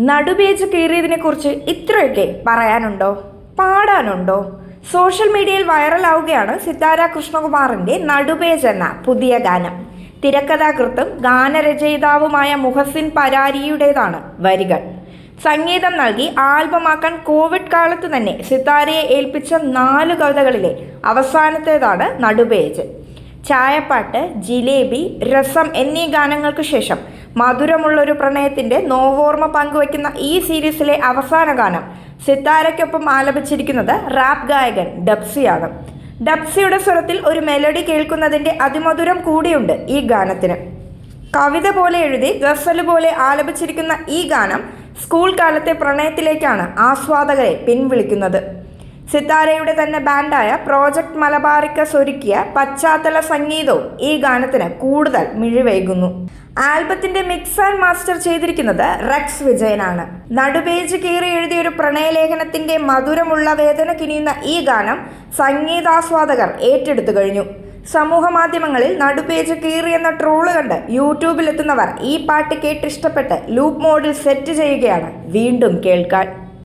നടുപേജ് കീറിയതിനെക്കുറിച്ച് ഇത്രയൊക്കെ പറയാനുണ്ടോ? പാടാനുണ്ടോ? സോഷ്യൽ മീഡിയയിൽ വൈറലാവുകയാണ് സിതാര കൃഷ്ണകുമാറിന്റെ നടുപേജ് എന്ന പുതിയ ഗാനം. തിരക്കഥാകൃത്തും ഗാനരചയിതാവുമായ മുഹസിൻ പരാരിയുടേതാണ് വരികൾ. സംഗീതം നൽകി ആൽബമാക്കാൻ കോവിഡ് കാലത്ത് തന്നെ സിത്താരയെ ഏൽപ്പിച്ച നാല് കവിതകളിലെ അവസാനത്തേതാണ് നടുപേജ്. ചായപ്പാട്ട് ജിലേബി രസം എന്നീ ഗാനങ്ങൾക്ക് ശേഷം മധുരമുള്ളൊരു പ്രണയത്തിന്റെ നോവോർമ്മ പങ്കുവയ്ക്കുന്ന ഈ സീരീസിലെ അവസാന ഗാനം സിത്താരയ്ക്കൊപ്പം ആലപിച്ചിരിക്കുന്നത് റാപ്പ് ഗായകൻ ഡബ്സിയാണ്. ഡബ്സിയുടെ സ്വരത്തിൽ ഒരു മെലഡി കേൾക്കുന്നതിന്റെ അതിമധുരം കൂടിയുണ്ട് ഈ ഗാനത്തിന്. കവിത പോലെ എഴുതി ഗസൽ പോലെ ആലപിച്ചിരിക്കുന്ന ഈ ഗാനം സ്കൂൾ കാലത്തെ പ്രണയത്തിലേക്കാണ് ആസ്വാദകരെ പിൻവിളിക്കുന്നത്. സിത്താരയുടെ തന്നെ ബാൻഡായ പ്രോജക്ട് മലബാറിക്കസ് ഒരുക്കിയ പശ്ചാത്തല സംഗീതവും ഈ ഗാനത്തിന് കൂടുതൽ മിഴിവേകുന്നു. ആൽബത്തിന്റെ മിക്സ് ആൻഡ് മാസ്റ്റർ ചെയ്തിരിക്കുന്നത് റെക്സ് വിജയനാണ്. നടുപേജ് കീറി എഴുതിയ ഒരു പ്രണയലേഖനത്തിന്റെ മധുരമുള്ള വേദന കിനിയുന്ന ഈ ഗാനം സംഗീതാസ്വാദകർ ഏറ്റെടുത്തു കഴിഞ്ഞു. സമൂഹ മാധ്യമങ്ങളിൽ നടുപേജ് കീറി എന്ന ട്രോൾ കണ്ട് യൂട്യൂബിലെത്തുന്നവർ ഈ പാട്ട് കേട്ടിഷ്ടപ്പെട്ട് ലൂപ്പ് മോഡിൽ സെറ്റ് ചെയ്യുകയാണ്. വീണ്ടും കേൾക്കാൻ.